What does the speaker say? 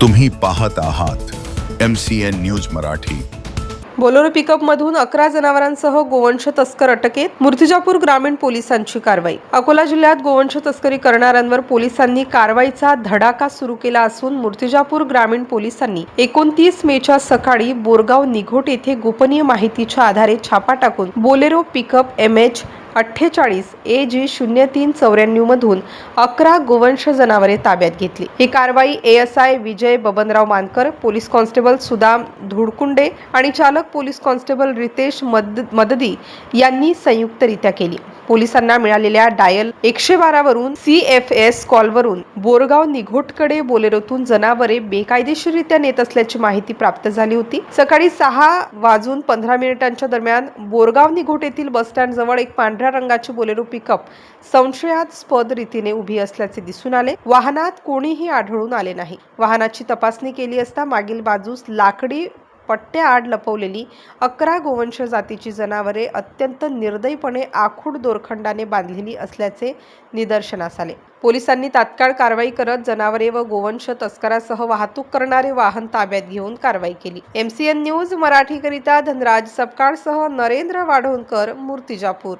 तुम्ही पाहत आहात M C N news Marathi. Bolero पिकअपमधून अकरा जनावरांसह गोवंश तस्कर अटकेत. मूर्तिजापूर ग्रामीण पोलिसांची कारवाई. अकोला जिल्ह्यात गोवंश तस्करी करणाऱ्यांवर पोलिसांनी कारवाईचा धडाका सुरू केला असून मूर्तिजापूर ग्रामीण पोलिसांनी एकोणतीस मेच्या सकाळी बोरगाव निघोट येथे गोपनीय माहितीच्या आधारे छापा टाकून बोलेरो पिकअप एम एच अठ्ठेचाळीस ए जी शून्य तीन चौऱ्याण्णव मधून अकरा गोवंश जनावरे ताब्यात घेतली. ही कारवाई ASI Vijay Babanrao Mankar police constable Sudam Dhudkunde आणि चालक पोलीस कॉन्स्टेबल रितेश मद मददी यांनी संयुक्तरित्या केली. पोलिसांना मिळालेल्या डायल एकशे बारावरून सी एफ एस कॉलवरून बोरगाव निघोटकडे बोलेरोतून जनावरे बेकायदेशीररित्या नेत असल्याची माहिती प्राप्त झाली होती. सकाळी सहा वाजून पंधरा मिनिटांच्या दरम्यान बोरगाव निघोट येथील बसस्टँड जवळ एक पांढऱ्या रंगाची बोलेरो पिकअप संशयास्पद रीतीने उभी असल्याचे दिसून आले. वाहनात कोणीही आढळून आले नाही. वाहनाची तपासणी केली असता मागील बाजूस लाकडी पट्ट्याआड लपवलेली अकरा गोवंश जातीची जनावरे अत्यंत निर्दयीपणे आखूड दोरखंडाने बांधलेली असल्याचे निदर्शनास आले. पोलिसांनी तात्काळ कारवाई करत जनावरे व गोवंश तस्करासह वाहतूक करणारे वाहन ताब्यात घेऊन कारवाई केली. एमसीएन न्यूज मराठीकरिता धनराज सपकाळसह नरेंद्र वाढवणकर मूर्तिजापूर.